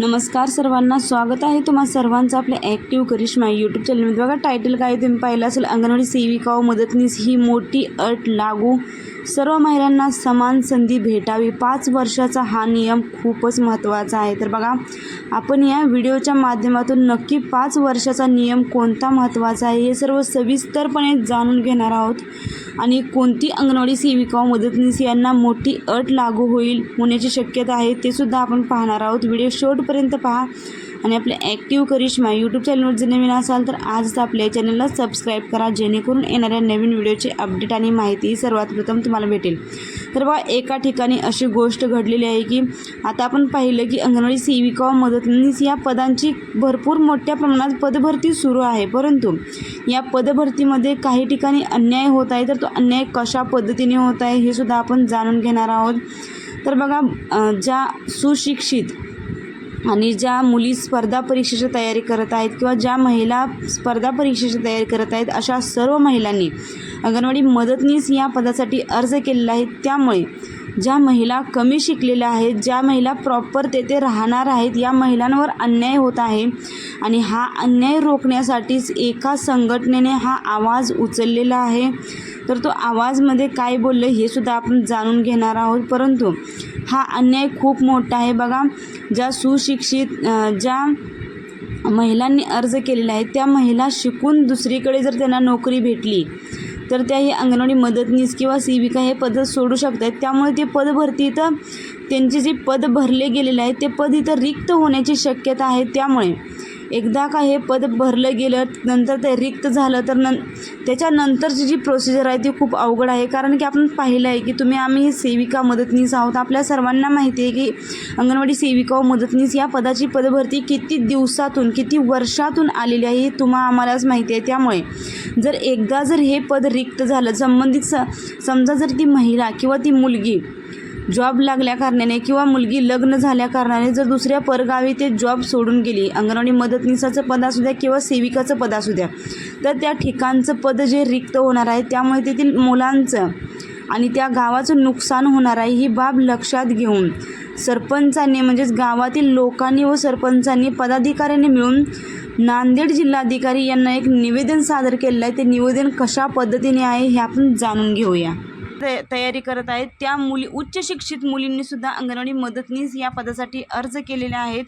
नमस्कार सर्वांना स्वागत आहे तुम्हा सर्वांचं आपल्या ॲक्टिव्ह करिश्मा यूट्यूब चॅनलमध्ये बघा टायटल काय तुम्ही पाहिलं असेल अंगणवाडी सेविका व मदतनीस ही मोठी अट लागू सर्व महिलांना समान संधी भेटावी. पाच वर्षाचा हा नियम खूपच महत्त्वाचा आहे. तर बघा आपण या व्हिडिओच्या माध्यमातून नक्की पाच वर्षाचा नियम कोणता महत्त्वाचा आहे हे सर्व सविस्तरपणे जाणून घेणार आहोत. आणि कोणती अंगणवाडी सेविका व मदतनीस यांना मोठी अट लागू होईल होण्याची शक्यता आहे ते सुद्धा आपण पाहणार आहोत. व्हिडिओ शेवटपर्यंत पहा. आणि आपल्या ॲक्टिव्ह करिश्मा यूट्यूब चॅनलवर जर नवीन असाल तर आजच आपल्या चॅनलला सबस्क्राईब करा जेणेकरून येणाऱ्या नवीन व्हिडिओची अपडेट आणि माहिती सर्वात प्रथम तुम्हाला भेटेल. तर बघा एका ठिकाणी अशी गोष्ट घडलेली आहे की आता आपण पाहिलं की अंगणवाडी सेविका व मदतनीस या पदांची भरपूर मोठ्या प्रमाणात पदभरती सुरू आहे. परंतु या पदभरतीमध्ये काही ठिकाणी अन्याय होत आहे. तर तो अन्याय कशा पद्धतीने होत आहे हे सुद्धा आपण जाणून घेणार आहोत. तर बघा ज्या सुशिक्षित आणि ज्या मुली स्पर्धा परीक्षेची तयारी करत आहेत किंवा ज्या महिला स्पर्धा परीक्षेची तयारी करत आहेत अशा सर्व महिलांनी अंगणवाडी मदतनीस या पदासाठी अर्ज केलेला आहे. त्यामुळे ज्या महिला कमी शिकलेल्या आहेत ज्या महिला प्रॉपर तेथे राहणार आहेत या महिलांवर अन्याय होत आहे आणि हा अन्याय रोखण्यासाठीच एका संघटनेने हा आवाज उचललेला आहे. तर तो आवाजमध्ये काय बोललं हे सुद्धा आपण जाणून घेणार आहोत. परंतु हा अन्याय खूप मोठा आहे. बघा ज्या सुशिक्षित ज्या महिलांनी अर्ज केलेला आहे त्या महिला शिकून दुसरीकडे जर त्यांना नोकरी भेटली तर त्या ही अंगणवाडी मदतनीस किंवा सेविका हे पद सोडू शकतात त्यामुळे ते पद भरती इथं त्यांचे जे पद भरले गेलेले आहे ते पद इथं रिक्त होण्याची शक्यता आहे. त्यामुळे एकदा का हे पद भरलं गेलं नंतर ते रिक्त झालं तर नं त्याच्यानंतरची जी प्रोसिजर आहे ती खूप अवघड आहे. कारण की आपण पाहिलं आहे की तुम्ही आम्ही सेविका मदतनीस आहोत. आपल्या सर्वांना माहिती आहे की अंगणवाडी सेविका व मदतनीस या पदाची पदभरती किती दिवसातून किती वर्षातून आलेली आहे हे तुम्हा आम्हालाच माहिती आहे. त्यामुळे जर एकदा जर हे पद रिक्त झालं संबंधित स समजा जर ती महिला किंवा ती मुलगी जॉब लागल्या कारणाने किंवा मुलगी लग्न झाल्या कारणाने जर दुसऱ्या परगावी ते जॉब सोडून गेली अंगणवाडी मदतनीसाचं पद असू द्या किंवा सेविकाचं पद असू द्या तर त्या ठिकाणचं पद जे रिक्त होणार आहे त्यामुळे तेथील मुलांचं आणि त्या गावाचं नुकसान होणार आहे ही बाब लक्षात घेऊन सरपंचांनी म्हणजेच गावातील लोकांनी व सरपंचांनी पदाधिकाऱ्यांनी मिळून नांदेड जिल्हाधिकारी यांना एक निवेदन सादर केलेलं आहे. ते निवेदन कशा पद्धतीने आहे हे आपण जाणून घेऊया. तयारी करत आहेत. त्या मुली उच्च शिक्षित मुलींनीसुद्धा अंगणवाडी मदतनीस या पदासाठी अर्ज केलेले आहेत.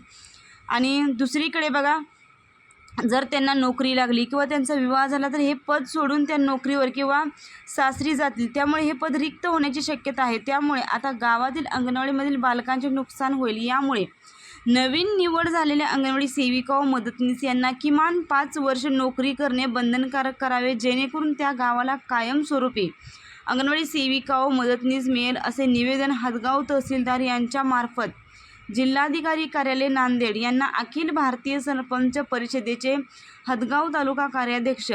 आणि दुसरीकडे बघा जर त्यांना नोकरी लागली किंवा त्यांचा विवाह झाला तर हे पद सोडून त्या नोकरीवर किंवा सासरी जातील. त्यामुळे हे पद रिक्त होण्याची शक्यता आहे. त्यामुळे आता गावातील अंगणवाडीमधील बालकांचे नुकसान होईल. यामुळे नवीन निवड झालेल्या अंगणवाडी सेविका व मदतनीस यांना किमान पाच वर्ष नोकरी करणे बंधनकारक करावे जेणेकरून त्या गावाला कायमस्वरूपी अंगणवाडी सेविका व मदतनीस मिळेल असे निवेदन हदगाव तहसीलदार यांच्यामार्फत जिल्हाधिकारी कार्यालय नांदेड यांना अखिल भारतीय सरपंच परिषदेचे हदगाव तालुका कार्याध्यक्ष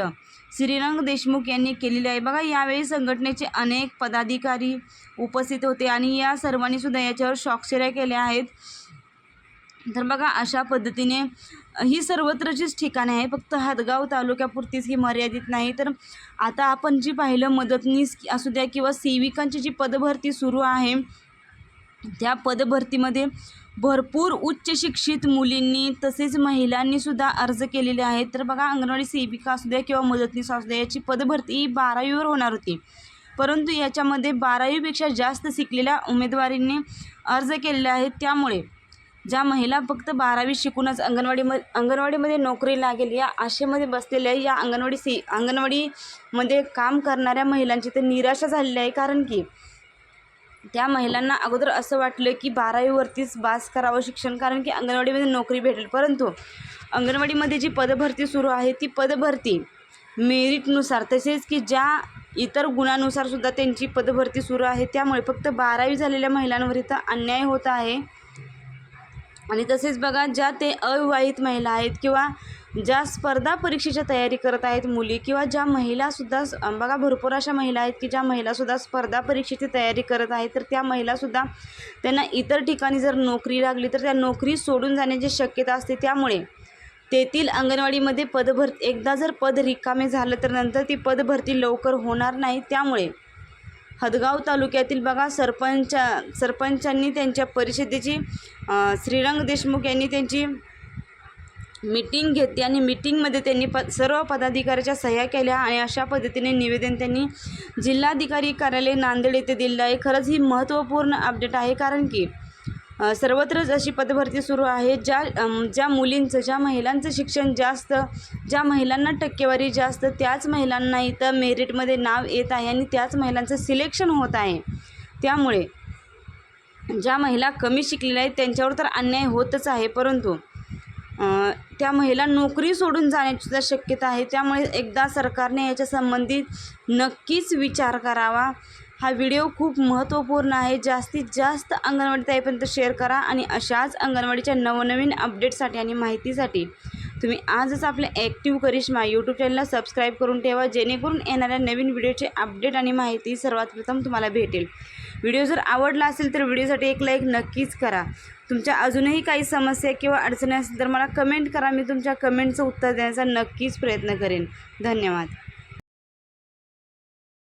श्रीरंग देशमुख यांनी केलेले आहे. बघा यावेळी संघटनेचे अनेक पदाधिकारी उपस्थित होते आणि या सर्वांनी सुद्धा याच्यावर स्वाक्षऱ्या केल्या आहेत. तर बघा अशा पद्धतीने ही सर्वत्रचीच ठिकाणे आहे फक्त हदगाव तालुक्यापुरतीच ही मर्यादित नाही. तर आता आपण जी पाहिलं मदतनीस असू द्या किंवा सेविकांची जी पदभरती सुरू आहे त्या पदभरतीमध्ये भरपूर उच्च शिक्षित मुलींनी तसेच महिलांनी सुद्धा अर्ज केलेले आहेत. तर बघा अंगणवाडी सेविका असू द्या किंवा मदतनीस असू द्या याची पदभरती ही बारावीवर होणार होती. परंतु याच्यामध्ये बारावीपेक्षा जास्त शिकलेल्या उमेदवारींनी अर्ज केलेले आहेत. त्यामुळे ज्या महिला फक्त बारावी शिकूनच अंगणवाडीमध्ये अंगणवाडीमध्ये नोकरी लागेल या आशेमध्ये बसलेल्या या अंगणवाडी सी अंगणवाडीमध्ये काम करणाऱ्या महिलांची तर निराशा झालेली आहे. कारण की त्या महिलांना अगोदर असं वाटलं की बारावीवरतीच बास करावं शिक्षण कारण की अंगणवाडीमध्ये नोकरी भेटेल. परंतु अंगणवाडीमध्ये जी पदभरती सुरू आहे ती पदभरती मेरिटनुसार तसेच की ज्या इतर गुणांनुसारसुद्धा त्यांची पदभरती सुरू आहे त्यामुळे फक्त बारावी झालेल्या महिलांवर इथं अन्याय होत आहे. आणि तसेच बघा ज्या ते अविवाहित महिला आहेत किंवा ज्या स्पर्धा परीक्षेच्या तयारी करत आहेत मुली किंवा ज्या महिलासुद्धा बघा भरपूर अशा महिला आहेत की ज्या महिलासुद्धा स्पर्धा परीक्षेची तयारी करत आहेत तर त्या महिलासुद्धा त्यांना इतर ठिकाणी जर नोकरी लागली तर त्या नोकरी सोडून जाण्याची शक्यता असते. त्यामुळे तेथील अंगणवाडीमध्ये पदभर एकदा जर पद रिकामे झालं तर नंतर ती पदभरती लवकर होणार नाही. त्यामुळे हदगाव तालुक्यातील बघा सरपंचा सरपंचांनी त्यांच्या परिषदेची श्रीरंग देशमुख यांनी त्यांची मीटिंग घेतली आणि मीटिंगमध्ये त्यांनी प सर्व पदाधिकाऱ्याच्या सह्या केल्या आणि अशा पद्धतीने निवेदन त्यांनी जिल्हाधिकारी कार्यालय नांदेड येथे दिलेलं आहे. खरंच ही महत्त्वपूर्ण अपडेट आहे. कारण की सर्वत्रच अशी पदभरती सुरू आहे. ज्या ज्या मुलींचं ज्या महिलांचं शिक्षण जास्त ज्या महिलांना टक्केवारी जास्त त्याच महिलांना इथं मेरिटमध्ये नाव येत आहे आणि त्याच महिलांचं सिलेक्शन होत आहे. त्यामुळे ज्या महिला कमी शिकलेल्या आहेत त्यांच्यावर तर अन्याय होतच आहे. परंतु त्या महिला नोकरी सोडून जाण्याची सुद्धा शक्यता आहे. त्यामुळे एकदा सरकारने याच्या संबंधित नक्कीच विचार करावा. हा व्हिडिओ खूप महत्त्वपूर्ण आहे. जास्तीत जास्त अंगणवाडी ताईपर्यंत शेअर करा आणि अशाच अंगणवाडीच्या नवनवीन अपडेटसाठी आणि माहितीसाठी तुम्ही आजच आपल्या ॲक्टिव्ह करिश्मा यूट्यूब चॅनलला सबस्क्राईब करून ठेवा जेणेकरून येणाऱ्या नवीन व्हिडिओचे अपडेट आणि माहिती सर्वात प्रथम तुम्हाला भेटेल. व्हिडिओ जर आवडला असेल तर व्हिडिओसाठी एक लाईक नक्कीच करा. तुमच्या अजूनही काही समस्या किंवा अडचणी असतील तर मला कमेंट करा. मी तुमच्या कमेंटचं उत्तर देण्याचा नक्कीच प्रयत्न करेन. धन्यवाद.